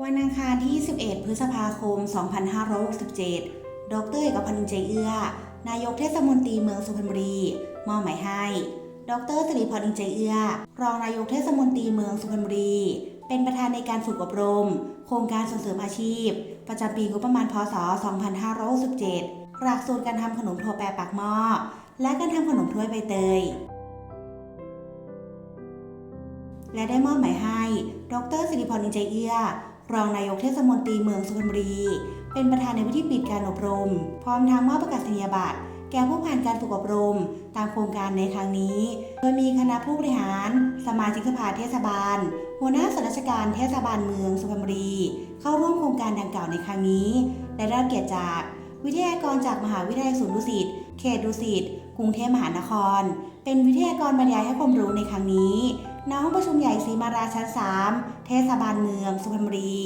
วันอังคารที่ 11 พฤษภาคม 2567 ดรเอกพันธ์ใจเอื้อ นายกเทศมนตรีเมืองสุพรรณบุรี มอบหมายให้ ดรสิริพรอินใจเอื้อ รองนายกเทศมนตรีเมืองสุพรรณบุรี เป็นประธานในการฝึกอบรม โครงการส่งเสริมอาชีพ ประจำปีงบประมาณพศ 2567 หลักสูตรการทำขนมถั่วแปรปากหม้อ และการทำขนมถ้วยใบเตยและได้มอบหมายให้ ดรสิริพรอินใจเอื้อ รองนายกเทศมนตรีเมืองสุพรรณบุรี เป็นประธานในพิธีปิดการอบรม พร้อมทั้งมอบประกาศนียบัตรแก่ผู้ผ่านการฝึกอบรม ตามโครงการในครั้งนี้ โดยมีคณะผู้บริหาร สมาชิกสภาเทศบาล หัวหน้าส่วนราชการเทศบาลเมืองสุพรรณบุรี เข้าร่วมโครงการดังกล่าวในครั้งนี้ได้รับเกียรติจาก วิทยากรจากมหาวิทยาลัยศูนย์ดุสิต เขตดุสิต กรุงเทพมหานคร เป็นวิทยากรบรรยายให้ความรู้ในครั้งนี้ ณห้องประชุมใหญ่ศรีมาราชั้น 3 เทศบาลเมืองสุพรรณบุรี